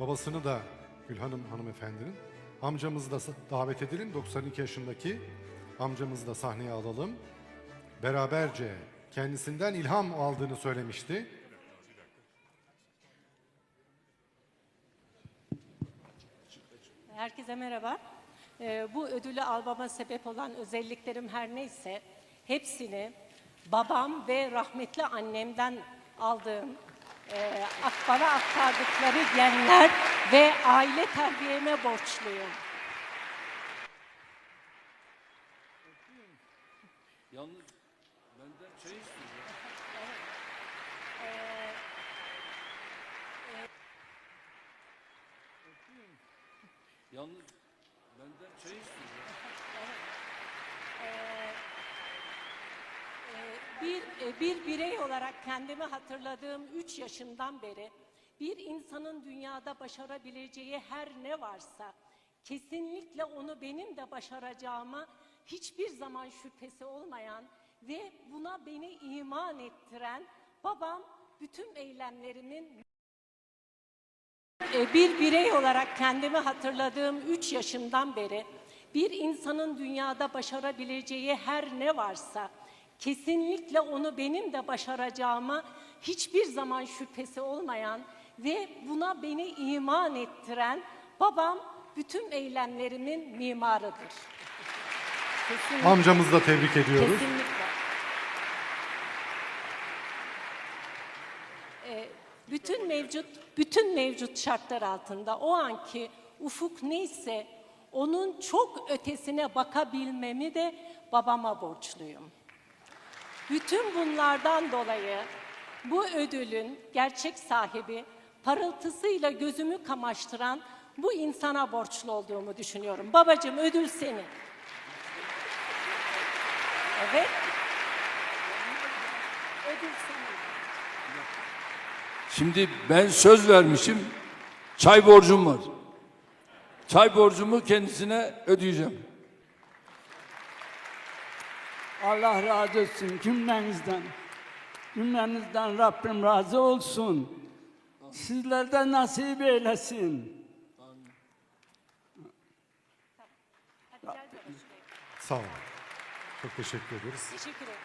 babasını da Gülhanım hanımefendinin. Amcamızı da davet edelim. 92 yaşındaki amcamızı da sahneye alalım. Beraberce kendisinden ilham aldığını söylemişti. Herkese merhaba. Ee, bu ödülü almama sebep olan özelliklerim her neyse hepsini babam ve rahmetli annemden aldığım, e, ak- bana aktardıkları genler ve aile terbiyeme borçluyum. Yalnız benden çay istiyor. Yalnız benden çay istiyor. Bir, e, bir birey olarak kendimi hatırladığım 3 yaşından beri bir insanın dünyada başarabileceği her ne varsa kesinlikle onu benim de başaracağıma hiçbir zaman şüphesi olmayan ve buna beni iman ettiren babam bütün eylemlerimin e, bir birey olarak kendimi hatırladığım 3 yaşından beri bir insanın dünyada başarabileceği her ne varsa kesinlikle onu benim de başaracağıma hiçbir zaman şüphesi olmayan ve buna beni iman ettiren babam bütün eylemlerimin mimarıdır. Kesinlikle. Amcamızı da tebrik ediyoruz. Kesinlikle. Ee, bütün mevcut bütün mevcut şartlar altında o anki ufuk neyse onun çok ötesine bakabilmemi de babama borçluyum. Bütün bunlardan dolayı bu ödülün gerçek sahibi parıltısıyla gözümü kamaştıran bu insana borçlu olduğumu düşünüyorum. Babacığım ödül senin. Evet. Ödül senin. Şimdi ben söz vermişim. Çay borcum var. Çay borcumu kendisine ödeyeceğim. Allah razı olsun cümlenizden. Cümlenizden Rabbim razı olsun. Sizlerden nasip eylesin. Sağ olun. Çok teşekkür ederiz. Teşekkür ederim.